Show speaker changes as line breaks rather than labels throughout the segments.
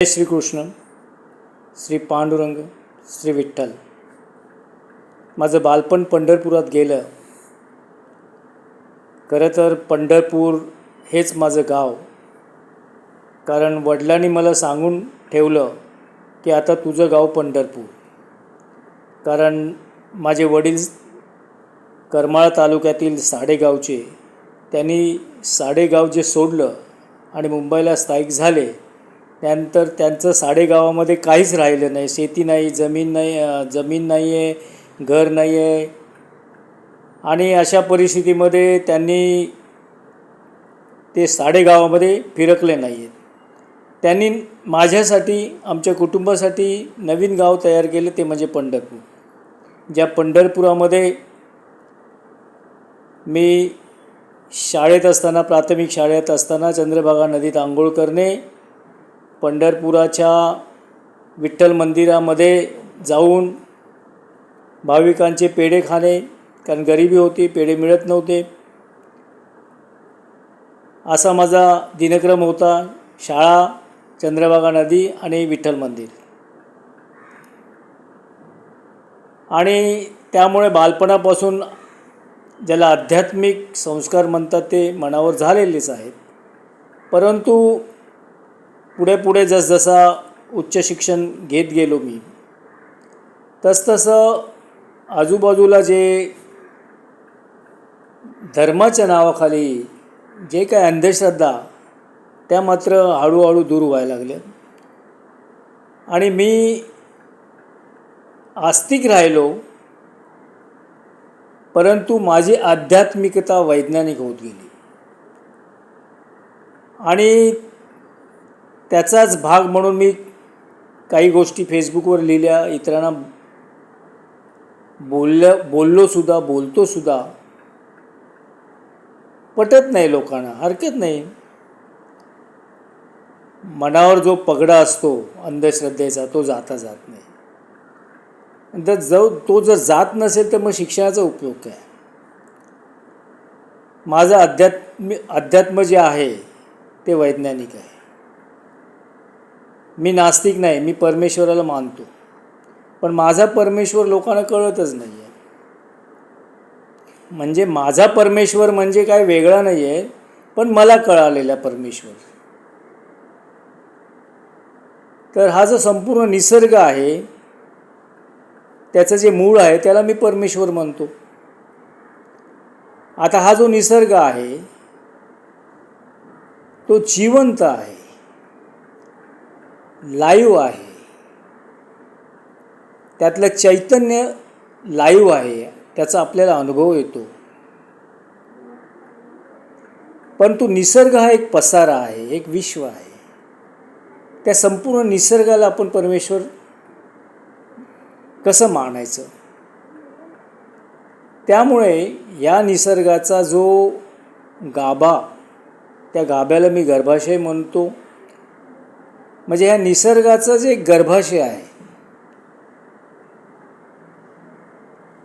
जय श्रीकृष्ण श्री पांडुरंग श्री विठ्ठल. माझं बालपण पंढरपुरात गेलं. खरं तर पंढरपूर हेच माझं गाव. कारण वडिलांनी मला सांगून ठेवलं की आता तुझं गाव पंढरपूर. कारण माझे वडील करमाळा तालुक्यातील साडेगावचे. त्यांनी साडेगाव जे सोडलं आणि मुंबईला स्थायिक झाले त्यानंतर त्यांचं साडेगावामध्ये काहीच राहिलं नाही. शेती नाही जमीन नाही जमीन नाही आहे घर नाही आहे आणि अशा परिस्थितीमध्ये त्यांनी ते साडेगावामध्ये फिरकले नाही आहेत त्यांनी माझ्यासाठी आमच्या कुटुंबासाठी नवीन गाव तयार केले ते म्हणजे पंढरपूर. ज्या पंढरपुरामध्ये मी शाळेत असताना प्राथमिक शाळेत असताना चंद्रभागा नदीत आंघोळ करणे पंढरपुराच्या विठ्ठल मंदिरामध्ये जाऊन भाविकांचे पेढे खाणे कारण गरिबी होती पेढे मिळत नव्हते. असा माझा दिनक्रम होता शाळा चंद्रभागा नदी आणि विठ्ठल मंदिर. आणि त्यामुळे बालपणापासून ज्याला आध्यात्मिक संस्कार म्हणतात ते मनावर झालेलेच आहेत. परंतु पुढे पुढे जसजसा उच्च शिक्षण घेत गेलो मी तसतसं आजूबाजूला जे धर्माच्या नावाखाली जे काय अंधश्रद्धा त्या मात्र हळूहळू दूर व्हायला लागल्या. आणि मी आस्तिक राहिलो परंतु माझी आध्यात्मिकता वैज्ञानिक होत गेली. आणि त्याचाच भाग म्हणून मी काही गोष्टी फेसबुकवर लिहिल्या इतरांना बोलल्या बोललोसुद्धा बोलतोसुद्धा पटत नाही लोकांना हरकत नाही. मनावर जो पगडा असतो अंधश्रद्धेचा तो जाता जात नाही. जर जो तो जर जात नसेल तर मग शिक्षणाचा उपयोग काय? माझं अध्यात्म अध्यात्म जे आहे ते वैज्ञानिक आहे. मी नास्तिक नाही मी परमेश्वराला मानतो. पण माझा परमेश्वर लोकांना कळतच नाही आहे म्हणजे माझा परमेश्वर म्हणजे काय वेगळा नाही आहे पण मला कळालेला परमेश्वर. तर हा जो संपूर्ण निसर्ग आहे त्याचं जे मूळ आहे त्याला मी परमेश्वर म्हणतो. आता हा जो निसर्ग आहे तो जिवंत आहे. लाईव्ह आहे। त्यातलं चैतन्य लाईव्ह आहे त्याचा आपल्याला अनुभव येतो। परंतु निसर्ग हा एक पसारा आहे एक विश्व आहे। त्या संपूर्ण निसर्गाला आपण परमेश्वर कसं मानायचं? त्यामुळे या निसर्गाचा जो गाभा त्या गाभ्याला मी गर्भाशय म्हणतो म्हणजे ह्या निसर्गाचं जे गर्भाशय आहे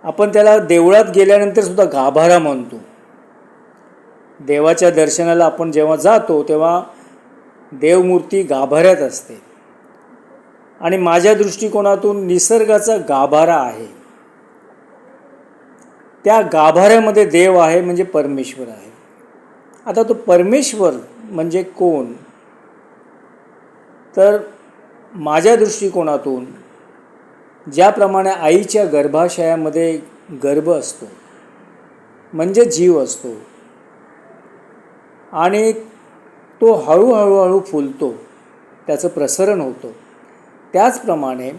आपण त्याला देवळात गेल्यानंतर सुद्धा गाभारा म्हणतो. देवाच्या दर्शनाला आपण जेव्हा जातो तेव्हा देवमूर्ती गाभाऱ्यात असते. आणि माझ्या दृष्टिकोनातून निसर्गाचा गाभारा आहे. त्या गाभाऱ्यामध्ये देव आहे म्हणजे परमेश्वर आहे. आता तो परमेश्वर म्हणजे कोण? तर माझ्या दृष्टिकोनातून ज्याप्रमाणे आईच्या गर्भाशयामध्ये गर्भ असतो म्हणजे जीव असतो आणि तो हळूहळूहळू फुलतो त्याचं प्रसरण होतं. त्याचप्रमाणे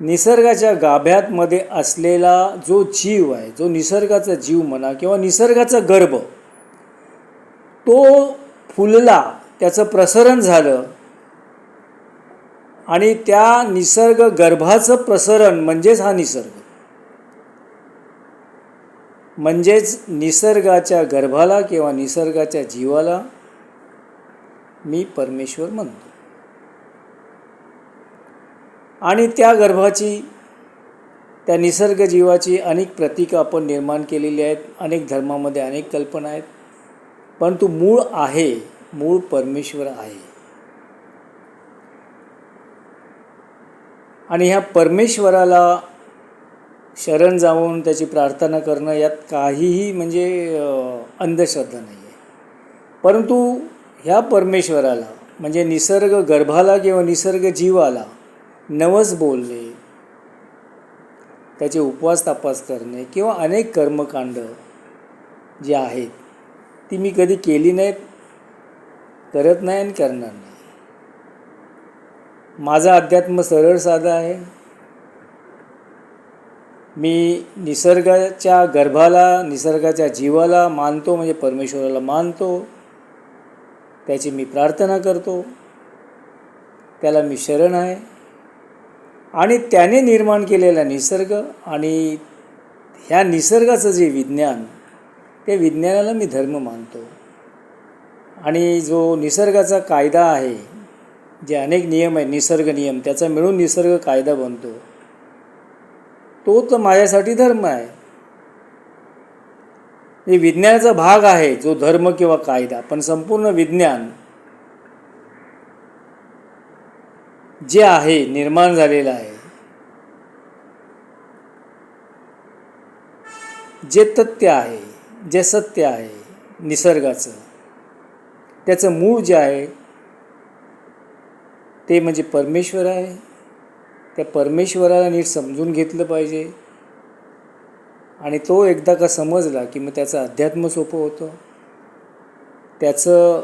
निसर्गाच्या गाभ्यातमध्ये असलेला जो जीव आहे जो निसर्गाचा जीव म्हणा किंवा निसर्गाचा गर्भ तो फुलला त्याचं प्रसरण झालं आणि त्या निसर्ग गर्भाचं प्रसरण म्हणजेच हा निसर्ग. म्हणजेच निसर्गाच्या गर्भाला किंवा निसर्गाच्या जीवाला मी परमेश्वर म्हणतो. आणि त्या गर्भाची त्या निसर्ग जीवाची अनेक प्रतीकं आपण निर्माण केलेली आहेत अनेक धर्मामध्ये अनेक कल्पना आहेत. परंतु मूळ आहे मूळ परमेश्वर आहे. आणि ह्या परमेश्वराला शरण जाऊन त्याची प्रार्थना करणं यात काहीही म्हणजे अंधश्रद्धा नाही आहे परंतु ह्या परमेश्वराला म्हणजे निसर्ग गर्भाला किंवा निसर्ग जीवाला नवस बोलणे त्याचे उपवास तपास करणे किंवा अनेक कर्मकांड जी आहेत ती मी कधी केली नाहीत करत नाही आणि करणार नाही. माझा अध्यात्म सरळ साधा आहे. मी निसर्गाच्या गर्भाला निसर्गाच्या जीवाला मानतो म्हणजे परमेश्वराला मानतो. त्याची मी प्रार्थना करतो. त्याला मी शरण आहे. आणि त्याने निर्माण केलेला निसर्ग आणि ह्या निसर्गाचं जे विज्ञान ते विज्ञानाला मी धर्म मानतो. आणि जो निसर्गाचा कायदा आहे जे अनेक नियम आहेत निसर्ग नियम त्याचा मिळून निसर्ग कायदा बनतो. तो तर माझ्यासाठी धर्म आहे. हे विज्ञानाचा भाग आहे जो धर्म किंवा कायदा पण संपूर्ण विज्ञान जे आहे निर्माण झालेलं आहे. जे तथ्य आहे जे सत्य आहे निसर्गाचं त्याचं मूळ जे आहे ते म्हणजे परमेश्वर आहे. त्या परमेश्वराला नीट समजून घेतलं पाहिजे. आणि तो एकदा का समजला की मग त्याचं अध्यात्म सोपं होतं. त्याचं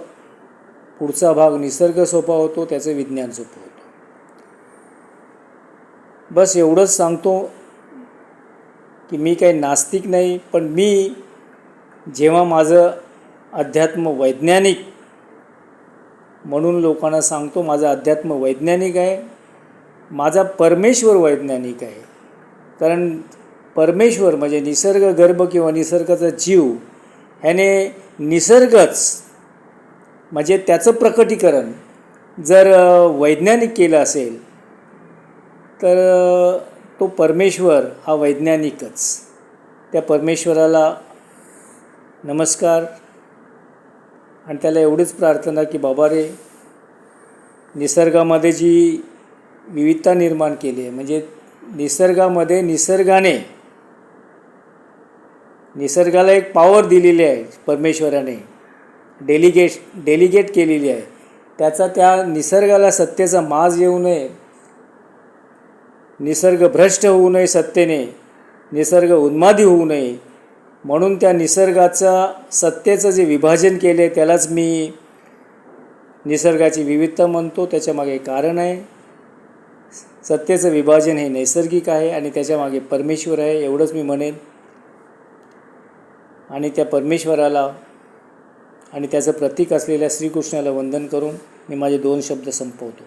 पुढचा भाग निसर्ग सोपा होतो त्याचं विज्ञान सोपं होतं. बस एवढंच सांगतो की मी काही नास्तिक नाही पण मी जेव्हा माझं अध्यात्म वैज्ञानिक म्हणून लोकांना सांगतो माझं अध्यात्म वैज्ञानिक आहे. माझा परमेश्वर वैज्ञानिक आहे. कारण परमेश्वर म्हणजे निसर्ग गर्भ किंवा निसर्गाचा जीव ह्याने निसर्गच म्हणजे त्याचं प्रकटीकरण जर वैज्ञानिक केलं असेल तर तो परमेश्वर हा वैज्ञानिकच. त्या परमेश्वराला नमस्कार. आणि त्याला एवढीच प्रार्थना की बाबा रे निसर्गामध्ये जी विविधता निर्माण केली आहे म्हणजे निसर्गामध्ये निसर्गाने निसर्गाला एक पॉवर दिलेली आहे परमेश्वराने डेलिगेट डेलिगेट केलेली आहे. त्याचा त्या निसर्गाला सत्तेचा माज येऊ नये निसर्ग भ्रष्ट होऊ नये सत्तेने निसर्ग उन्मादी होऊ नये म्हणून त्या निसर्गाचा सत्तेचं जे विभाजन केले त्यालाच मी निसर्गाची विविधता म्हणतो. त्याच्यामागे कारण आहे. सत्तेचं विभाजन हे नैसर्गिक आहे आणि त्याच्यामागे परमेश्वर आहे एवढंच मी म्हणेन. आणि त्या परमेश्वराला आणि त्याचं प्रतीक असलेल्या श्रीकृष्णाला वंदन करून मी माझे दोन शब्द संपवतो.